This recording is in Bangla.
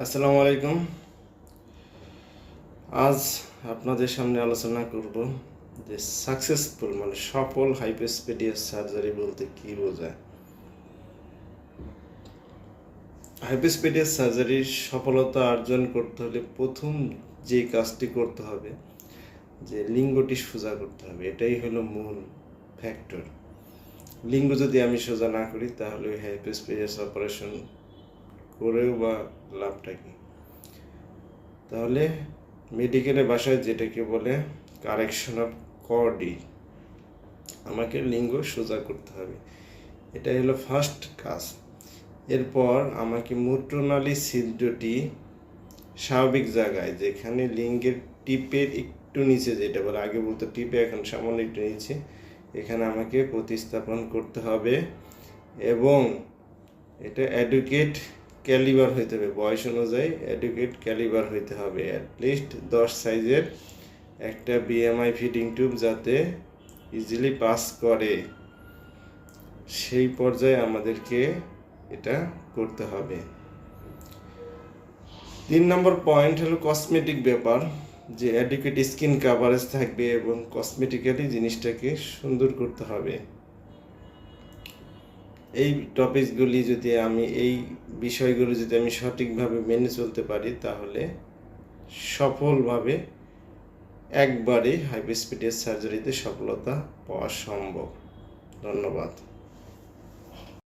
আসসালামু আলাইকুম। আজ আপনাদের সামনে আলোচনা করব যে সাকসেসফুল মানে সফল হাইপোস্পেডিয়াস সার্জারি বলতে কি বোঝায়। হাইপোস্পেডিয়াস সার্জারির সফলতা অর্জন করতে হলে প্রথম যে কাজটি করতে হবে, যে লিঙ্গটি সোজা করতে হবে, এটাই হলো মূল ফ্যাক্টর লিঙ্গ যদি আমি সোজা না করি, তাহলে হাইপোস্পেডিয়াস অপারেশন করেও বা লাভটা কি? তাহলে মেডিকেলের ভাষায় যেটাকে বলে কারেকশন অফ কডি আমাকে লিঙ্গ সোজা করতে হবে। এটাই হলো ফার্স্ট কাজ। এরপর আমাকে মূত্রনালী ছিদ্রটি স্বাভাবিক জায়গায় যেখানে লিঙ্গের টিপের একটু নিচে যেটা বলে, আগে বলতো টিপে, এখন সামান্য একটু নিচে, এখানে আমাকে প্রতিস্থাপন করতে হবে। এবং এটা অ্যাডুকেট ক্যালিবার হইতে হবে। বয়স অনুযায়ী অ্যাডুকেট ক্যালিবার হইতে হবে। অ্যাটলিস্ট দশ সাইজের একটা বিএমআই ফিডিং টিউব যাতে ইজিলি পাস করে। সেই পর্যায়ে আমাদেরকে এটা করতে হবে। তিন নম্বর পয়েন্ট হলো কসমেটিক ব্যাপার, যে অ্যাডুকেট স্কিন কাভারেজ থাকবে এবং কসমেটিক্যালি জিনিসটাকে সুন্দর করতে হবে। এই টপিকগুলি যদি আমি, এই বিষয়গুলো যদি আমি সঠিকভাবে মেনে চলতে পারি, তাহলে সফলভাবে একবারে স্পিডের সার্জারিতে সফলতা পাওয়া সম্ভব। ধন্যবাদ।